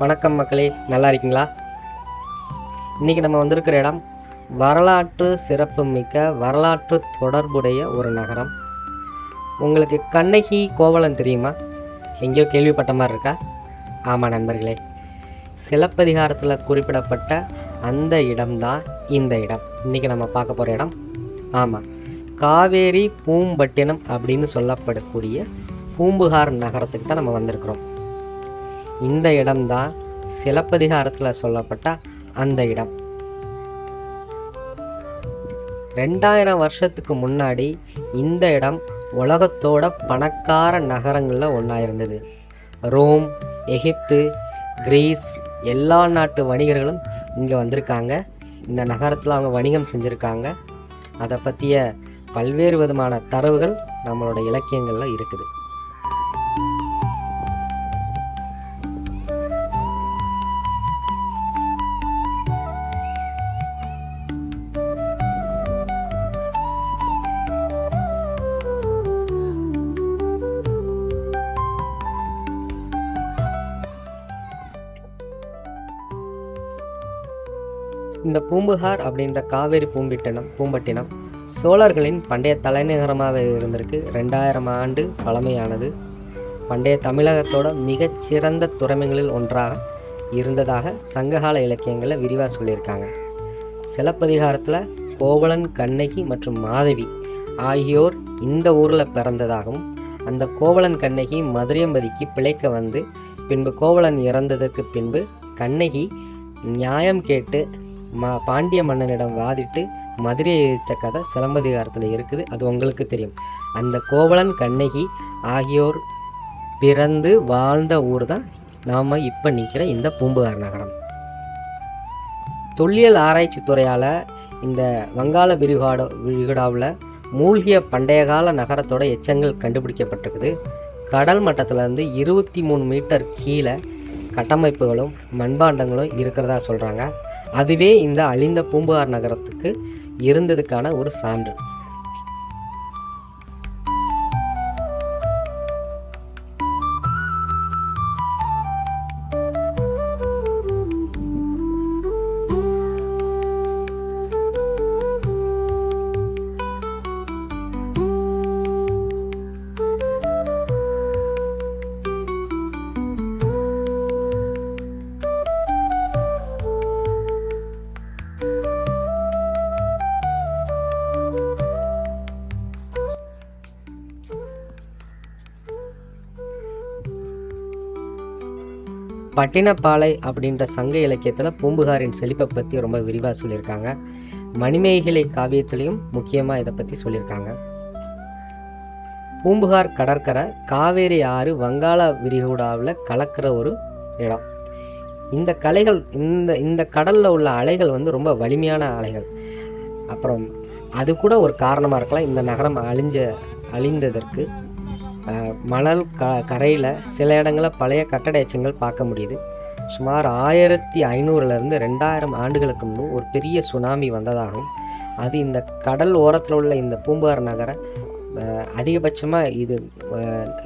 வணக்கம் மக்களே நல்லா இருக்கீங்களா? இன்றைக்கி நம்ம வந்திருக்கிற இடம் வரலாற்று சிறப்பு மிக்க வரலாற்று தொடர்புடைய ஒரு நகரம். உங்களுக்கு கண்ணகி கோவலம் தெரியுமா? எங்கேயோ கேள்விப்பட்ட மாதிரி இருக்கா? ஆமாம் நண்பர்களே சிலப்பதிகாரத்தில் குறிப்பிடப்பட்ட அந்த இடம்தான் இந்த இடம். இன்றைக்கி நம்ம பார்க்க போகிற இடம் ஆமாம் காவேரி பூம்பட்டினம் அப்படின்னு சொல்லப்படக்கூடிய பூம்புகார் நகரத்துக்கு தான் நம்ம வந்திருக்கிறோம். இந்த இடம்தான் சிலப்பதிகாரத்தில் சொல்லப்பட்ட அந்த இடம். ரெண்டாயிரம் வருஷத்துக்கு முன்னாடி இந்த இடம் உலகத்தோட பணக்கார நகரங்களில் ஒன்றா இருந்தது. ரோம் எகிப்து கிரீஸ் எல்லா நாட்டு வணிகர்களும் இங்கே வந்திருக்காங்க. இந்த நகரத்தில் அவங்க வணிகம் செஞ்சுருக்காங்க. அதை பற்றிய பல்வேறு விதமான தரவுகள் நம்மளோட இலக்கியங்களில் இருக்குது. பூம்புகார் அப்படின்ற காவேரி பூம்பிட்டினம் பூம்பட்டினம் சோழர்களின் பண்டைய தலைநகரமாக இருந்திருக்கு. ரெண்டாயிரம் ஆண்டு பழமையானது. பண்டைய தமிழகத்தோட மிகச்சிறந்த துறைமைகளில் ஒன்றாக இருந்ததாக சங்ககால இலக்கியங்களில் விரிவாக சொல்லியிருக்காங்க. சிலப்பதிகாரத்தில் கோவலன் கண்ணகி மற்றும் மாதவி ஆகியோர் இந்த ஊரில் பிறந்ததாகவும் அந்த கோவலன் கண்ணகி மதுரையம்பதிக்கு பிழைக்க வந்து பின்பு கோவலன் இறந்ததற்கு பின்பு கண்ணகி நியாயம் கேட்டு மா பாண்டிய மன்னனிடம் வாதிட்டு மதுரையை எரிச்ச கதை சிலம்பதிகாரத்தில் இருக்குது. அது உங்களுக்கு தெரியும். அந்த கோவலன் கண்ணகி ஆகியோர் பிறந்து வாழ்ந்த ஊர் தான் நாம் இப்போ நிற்கிற இந்த பூம்புகார் நகரம். தொல்லியல் ஆராய்ச்சி துறையால் இந்த வங்காள விரிகாடோ விரிகுடாவில் மூழ்கிய பண்டைய கால நகரத்தோட எச்சங்கள் கண்டுபிடிக்கப்பட்டிருக்குது. கடல் மட்டத்திலேருந்து இருபத்தி மூணு மீட்டர் கீழே கட்டமைப்புகளும் மண்பாண்டங்களும் இருக்கிறதா சொல்கிறாங்க அதுவே இந்த அழிந்த பூம்புகார் நகரத்துக்கு இருந்ததுக்கான ஒரு சான்று. பட்டினப்பாலை அப்படின்ற சங்க இலக்கியத்தில் பூம்புகாரின் செழிப்பை பற்றி ரொம்ப விரிவாக சொல்லியிருக்காங்க. மணிமேகலை காவியத்திலையும் முக்கியமாக இதை பற்றி சொல்லியிருக்காங்க. பூம்புகார் கடற்கரை காவேரி ஆறு வங்காள விரிகுடாவில் கலக்கிற ஒரு இடம். இந்த கலைகள் இந்த இந்த கடலில் உள்ள அலைகள் வந்து ரொம்ப வலிமையான அலைகள். அப்புறம் அது கூட ஒரு காரணமாக இருக்கலாம். இந்த நகரம் அழிஞ்ச அழிந்ததற்கு மணல் க கரையில் சில இடங்களில் பழைய கட்டட எச்சங்கள் பார்க்க முடியுது. சுமார் ஆயிரத்தி ஐநூறுலேருந்து ரெண்டாயிரம் ஆண்டுகளுக்கு முன்பு ஒரு பெரிய சுனாமி வந்ததாகவும் அது இந்த கடல் ஓரத்தில் உள்ள இந்த பூம்புகார் நகரை அதிகபட்சமாக இது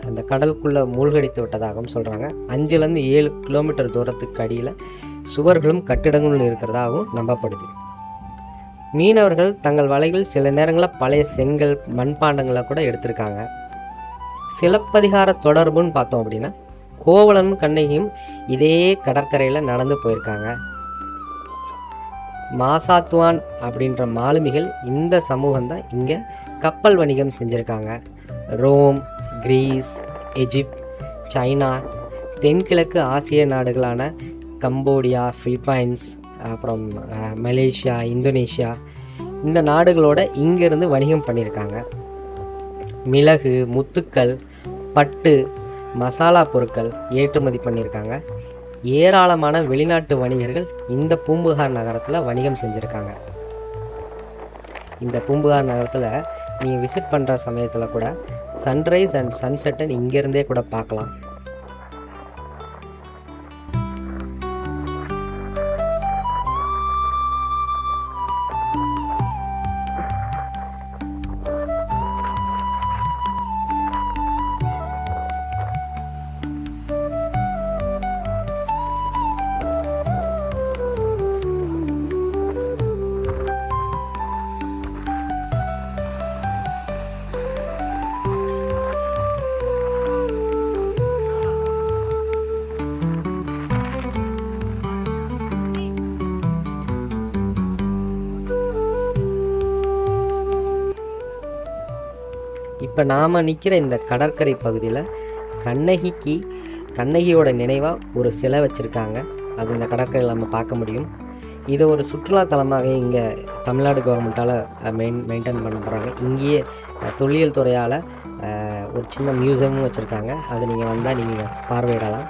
அந்த கடலுக்குள்ளே மூழ்கடித்து விட்டதாகவும் சொல்கிறாங்க அஞ்சுலேருந்து ஏழு கிலோமீட்டர் தூரத்துக்கு அடியில் சுவர்களும் கட்டிடங்களும் இருக்கிறதாகவும் நம்பப்படுது. மீனவர்கள் தங்கள் வலைகள் சில நேரங்களில் பழைய செங்கல் மண்பாண்டங்களை கூட எடுத்திருக்காங்க. சிலப்பதிகார தொடர்புன்னு பார்த்தோம் அப்படின்னா கோவலனும் கண்ணகியும் இதே கடற்கரையில் நடந்து போயிருக்காங்க. மாசாத்துவான் அப்படின்ற மாலுமிகள் இந்த சமூகம் தான் இங்கே கப்பல் வணிகம் செஞ்சுருக்காங்க. ரோம் கிரீஸ் எஜிப்த் சைனா தென்கிழக்கு ஆசிய நாடுகளான கம்போடியா ஃபிலிப்பைன்ஸ் அப்புறம் மலேசியா இந்தோனேஷியா இந்த நாடுகளோட இங்கேருந்து வணிகம் பண்ணியிருக்காங்க. மிளகு முத்துக்கள் பட்டு மசாலா பொருட்கள் ஏற்றுமதி பண்ணியிருக்காங்க. ஏராளமான வெளிநாட்டு வணிகர்கள் இந்த பூம்புகார் நகரத்தில் வணிகம் செஞ்சுருக்காங்க. இந்த பூம்புகார் நகரத்தில் நீங்கள் விசிட் பண்ணுற சமயத்தில் கூட சன்ரைஸ் அண்ட் சன்செட்டை இங்கேருந்தே கூட பார்க்கலாம். இப்போ நாம் நிற்கிற இந்த கடற்கரை பகுதியில் கண்ணகிக்கு கண்ணகியோட நினைவாக ஒரு சிலை வச்சுருக்காங்க. அது இந்த கடற்கரையில் நம்ம பார்க்க முடியும். இதை ஒரு சுற்றுலாத்தலமாக இங்கே தமிழ்நாடு கவர்மெண்ட்டால் மெயின் மெயின்டைன் பண்ணுறாங்க இங்கேயே தொல்லியல் துறையால் ஒரு சின்ன மியூசியமும் வச்சுருக்காங்க. அது நீங்கள் வந்தால் நீங்கள் பார்வையிடலாம்.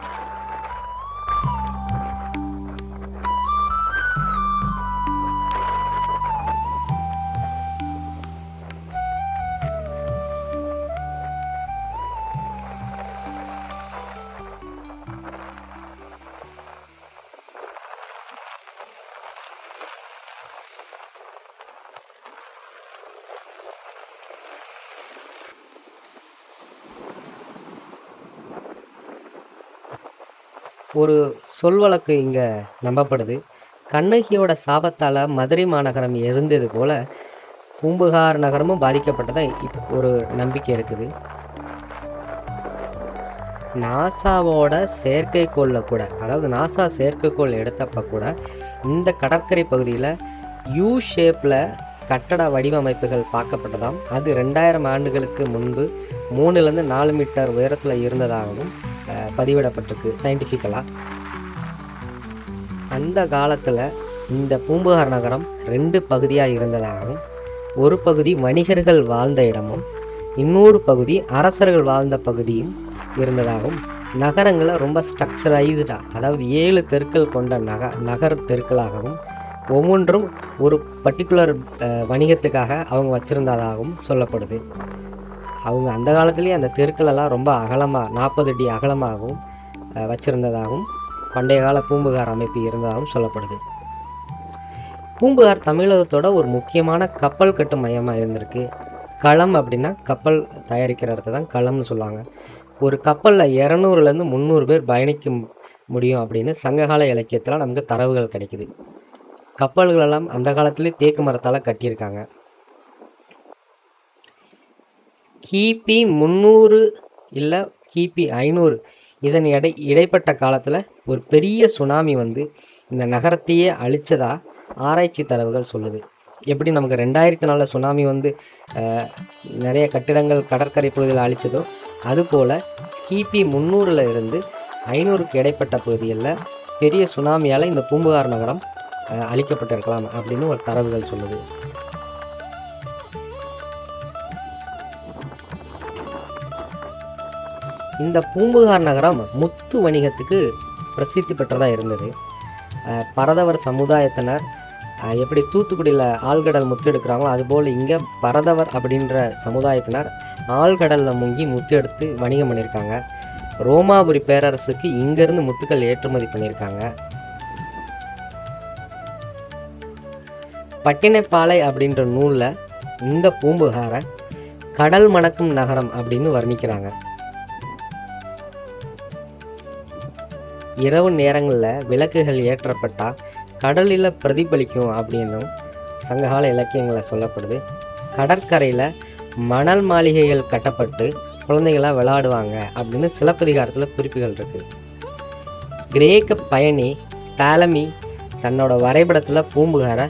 ஒரு சொல்வழக்கு இங்கே நம்பப்படுது. கண்ணகியோட சாபத்தால் மதுரை மாநகரம் இருந்தது போல் பூம்புகார் நகரமும் பாதிக்கப்பட்டதாக இப்போ ஒரு நம்பிக்கை இருக்குது. நாசாவோட செயற்கைக்கோளில் கூட அதாவது நாசா செயற்கைக்கோள் எடுத்தப்போ கூட இந்த கடற்கரை பகுதியில் யூ ஷேப்பில் கட்டட வடிவமைப்புகள் பார்க்கப்பட்டதாம். அது ரெண்டாயிரம் ஆண்டுகளுக்கு முன்பு மூணுலேருந்து நாலு மீட்டர் உயரத்தில் இருந்ததாகவும் பதிவிடப்பட்டிருக்கு சயின்டிஃபிக்கலாக அந்த காலத்தில் இந்த பூம்புகார் நகரம் ரெண்டு பகுதியாக இருந்ததாகவும் ஒரு பகுதி வணிகர்கள் வாழ்ந்த இடமும் இன்னொரு பகுதி அரசர்கள் வாழ்ந்த பகுதியும் இருந்ததாகவும் நகரங்களை ரொம்ப ஸ்ட்ரக்சரைஸ்டாக அதாவது ஏழு தெருக்கள் கொண்ட நக நகர் தெருக்களாகவும் ஒவ்வொன்றும் ஒரு பர்டிகுலர் வணிகத்துக்காக அவங்க வச்சுருந்ததாகவும் சொல்லப்படுது. அவங்க அந்த காலத்துலேயே அந்த தெருக்களெல்லாம் ரொம்ப அகலமாக நாற்பது அடி அகலமாகவும் வச்சுருந்ததாகவும் வச்சிருந்ததாகவும் பண்டைய கால பூம்புகார் அமைப்பு இருந்ததாகவும் சொல்லப்படுது. பூம்புகார் தமிழகத்தோட ஒரு முக்கியமான கப்பல் கட்டு மையமாக இருந்திருக்கு. களம் அப்படின்னா கப்பல் தயாரிக்கிற இடத்த தான் களம்னு சொல்லுவாங்க. ஒரு கப்பலில் இரநூறுலேருந்து முந்நூறு பேர் பயணிக்க முடியும் அப்படின்னு சங்ககால இலக்கியத்தில் நமக்கு தரவுகள் கிடைக்குது. கப்பல்களெல்லாம் அந்த காலத்துலேயே தேக்கு மரத்தால் கட்டியிருக்காங்க. கிபி முந்நூறு இல்லை கிபி ஐநூறு. இதன் இடை இடைப்பட்ட காலத்தில் ஒரு பெரிய சுனாமி வந்து இந்த நகரத்தையே அழிச்சதா ஆராய்ச்சி தரவுகள் சொல்லுது. எப்படி நமக்கு ரெண்டாயிரத்தி நாலில் சுனாமி வந்து நிறைய கட்டிடங்கள் கடற்கரை பகுதியில் அழிச்சதோ அதுபோல் கிபி முந்நூறில் இருந்து ஐநூறுக்கு இடைப்பட்ட பகுதிகளில் பெரிய சுனாமியால் இந்த பூம்புகார் நகரம் அழிக்கப்பட்டிருக்கலாம் அப்படின்னு ஒரு தரவுகள் சொல்லுது. இந்த பூம்புகார் நகரம் முத்து வணிகத்துக்கு பிரசித்தி பெற்றதாக இருந்தது. பரதவர் சமுதாயத்தினர் எப்படி தூத்துக்குடியில் ஆழ்கடல் முத்து எடுக்கிறாங்களோ அதுபோல் இங்கே பரதவர் அப்படின்ற சமுதாயத்தினர் ஆழ்கடலில் முங்கி முத்து எடுத்து வணிகம் பண்ணியிருக்காங்க. ரோமாபுரி பேரரசுக்கு இங்கேருந்து முத்துக்கள் ஏற்றுமதி பண்ணியிருக்காங்க. பட்டினப்பாலை அப்படின்ற நூலில் இந்த பூம்புகாரை கடல் மணக்கும் நகரம் அப்படின்னு வர்ணிக்கிறாங்க. இரவு நேரங்களில் விளக்குகள் ஏற்றப்பட்டால் கடலில் பிரதிபலிக்கும் அப்படின்னும் சங்ககால இலக்கியங்களில் சொல்லப்படுது. கடற்கரையில் மணல் மாளிகைகள் கட்டப்பட்டு குழந்தைகளாக விளையாடுவாங்க அப்படின்னு சிலப்பதிகாரத்தில் குறிப்புகள் இருக்குது கிரேக்க பயணி டாலமி தன்னோட வரைபடத்தில் பூம்புகாரை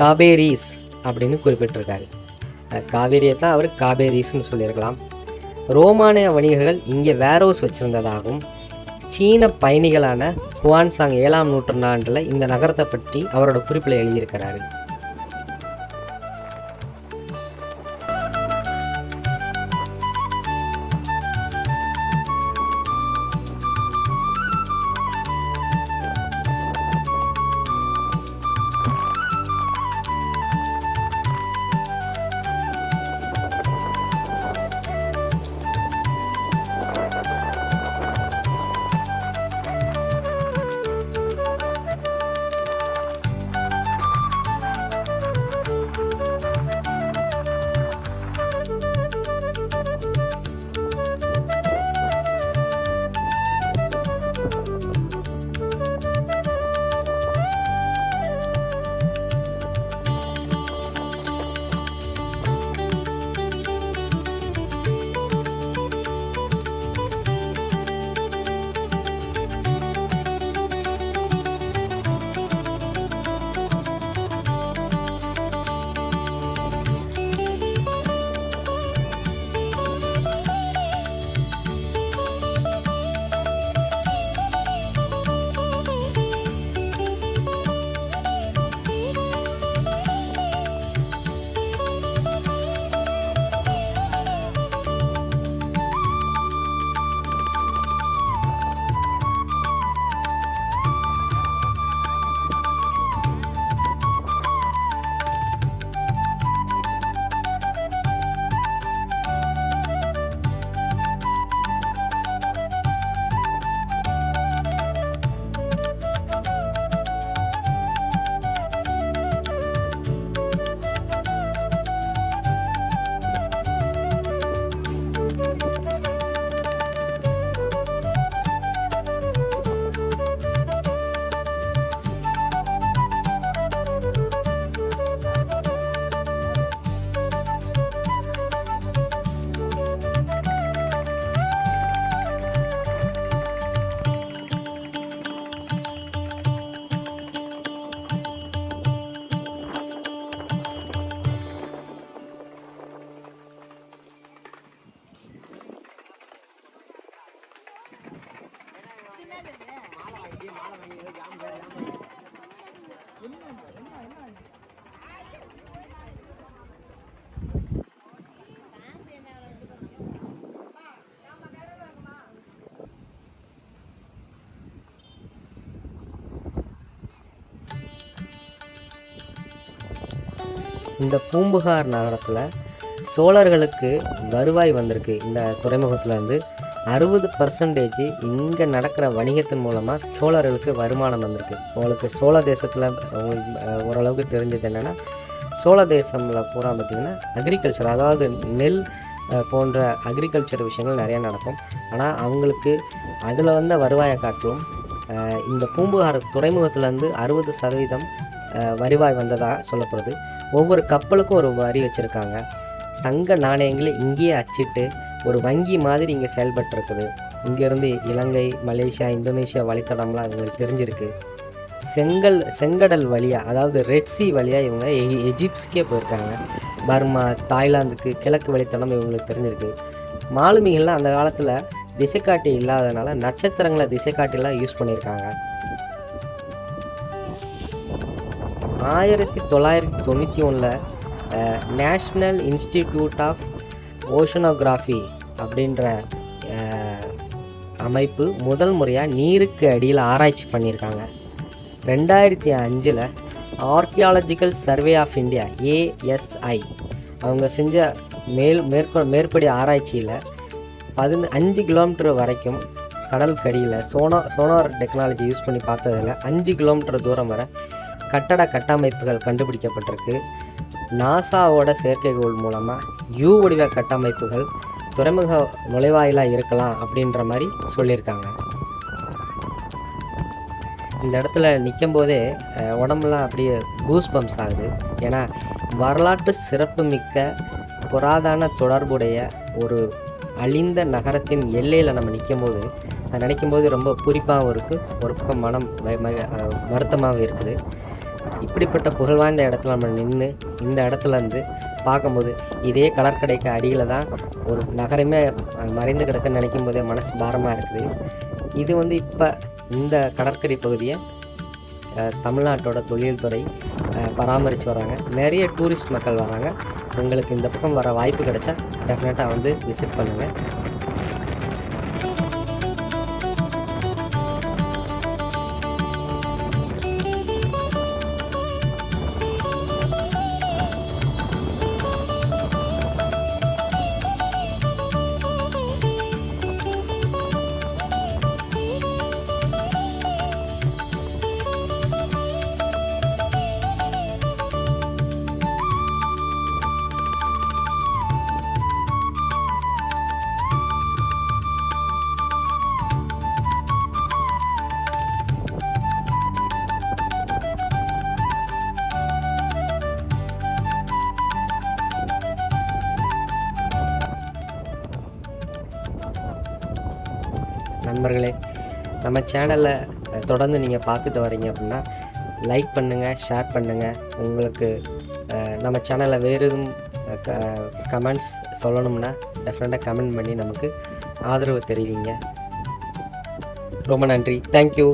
காபேரிஸ் அப்படின்னு குறிப்பிட்டிருக்காரு. காவேரியை தான் அவர் காபேரிஸ்னு சொல்லியிருக்கலாம். ரோமானிய வணிகர்கள் இங்கே வேர்ஹவுஸ் வச்சுருந்ததாகவும் சீன பயணிகளான ஹுவான்சாங் ஏழாம் நூற்றாண்டில் இந்த நகரத்தை பற்றி அவரோட குறிப்பில் எழுதியிருக்கிறாரு. இந்த பூம்புகார் நகரத்தில் சோழர்களுக்கு வருவாய் வந்திருக்கு. இந்த துறைமுகத்தில் இருந்து அறுபது பர்சன்டேஜ் இங்கே நடக்கிற வணிகத்தின் மூலமாக சோழர்களுக்கு வருமானம் வந்திருக்கு. உங்களுக்கு சோழ தேசத்தில் உங்களுக்கு ஓரளவுக்கு தெரிஞ்சது என்னென்னா சோழ தேசமில் பூரா பார்த்திங்கன்னா அக்ரிகல்ச்சர் அதாவது நெல் போன்ற அக்ரிகல்ச்சர் விஷயங்கள் நிறையா நடக்கும். ஆனால் அவங்களுக்கு அதில் வந்த வருவாயை காட்டிலும் இந்த பூம்புகார் துறைமுகத்துலேருந்து அறுபது சதவீதம் வருவாய் வந்ததாக சொல்லப்படுது. ஒவ்வொரு கப்பலுக்கும் ஒரு வரி வச்சுருக்காங்க. தங்க நாணயங்களை இங்கேயே அச்சிட்டு ஒரு வங்கி மாதிரி இங்கே செயல்பட்டுருக்குது. இங்கேருந்து இலங்கை மலேசியா இந்தோனேஷியா வழித்தடம்லாம் இவங்களுக்கு தெரிஞ்சிருக்கு. செங்கல் செங்கடல் வழியாக அதாவது ரெட் சி வழியாக இவங்க எ- எஜிப்ஸ்க்கே போயிருக்காங்க. பர்மா தாய்லாந்துக்கு கிழக்கு வழித்தடம் இவங்களுக்கு தெரிஞ்சிருக்கு. மாலுமிகள்லாம் அந்த காலத்தில் திசைக்காட்டி இல்லாதனால நட்சத்திரங்களை திசைக்காட்டிலாம் யூஸ் பண்ணியிருக்காங்க. ஆயிரத்தி தொள்ளாயிரத்தி தொண்ணூற்றி ஒன்றில் நேஷ்னல் இன்ஸ்டிடியூட் ஆஃப் ஓஷனோகிராஃபி அப்படின்ற அமைப்பு முதல் முறையாக நீருக்கு அடியில் ஆராய்ச்சி பண்ணியிருக்காங்க. ரெண்டாயிரத்தி அஞ்சில் archaeological survey of India ASI அவங்க செஞ்ச மேல் மேற்கொ மேற்படி ஆராய்ச்சியில் பதின அஞ்சு கிலோமீட்டர் வரைக்கும் கடல் கடியில் சோனா சோனார் டெக்னாலஜி யூஸ் பண்ணி பார்த்ததில் அஞ்சு கிலோமீட்டர் தூரம் வரை கட்டட கட்டமைப்புகள் கண்டுபிடிக்கப்பட்டிருக்கு. நாசாவோட செயற்கைக்கோள் மூலமாக யூ வடிவ கட்டமைப்புகள் துறைமுக நுழைவாயிலாக இருக்கலாம் அப்படின்ற மாதிரி சொல்லியிருக்காங்க. இந்த இடத்துல நிற்கும் போதே உடம்புலாம் அப்படியே கூஸ் பம்ப்ஸ் ஆகுது. ஏன்னா வரலாற்று சிறப்புமிக்க புராதான தொடர்புடைய ஒரு அழிந்த நகரத்தின் எல்லையில் நம்ம நிற்கும்போது அதை நினைக்கும்போது ரொம்ப குறிப்பாகவும் இருக்குது ஒரு பக்கம் மனம் வருத்தமாகவும் இருக்குது. இப்படிப்பட்ட புகழ்வாய்ந்த இடத்துல நம்ம நின்று இந்த இடத்துல இருந்து பார்க்கும்போது இதே கடற்கரைக்கு அடியில் தான் ஒரு நகரமே மறைந்து கிடக்குன்னு நினைக்கும் போதே மனசு பாரமாக இருக்குது. இது வந்து இப்போ இந்த கடற்கரை பகுதியை தமிழ்நாட்டோட தொழில்துறை பராமரித்து வராங்க. நிறைய டூரிஸ்ட் மக்கள் வராங்க. உங்களுக்கு இந்த பக்கம் வர வாய்ப்பு கிடைச்சா டெஃபினட்டாக வந்து விசிட் பண்ணுங்கள் நம்ம சேனலில் தொடர்ந்து நீங்கள் பார்த்துட்டு வரீங்க அப்படின்னா லைக் பண்ணுங்கள் ஷேர் பண்ணுங்கள் உங்களுக்கு நம்ம சேனலில் வேறு எதுவும் க கமெண்ட்ஸ் சொல்லணும்னா டெஃபரெண்ட்டாக கமெண்ட் பண்ணி நமக்கு ஆதரவு தெரிவிங்க. ரொம்ப நன்றி. தேங்க்யூ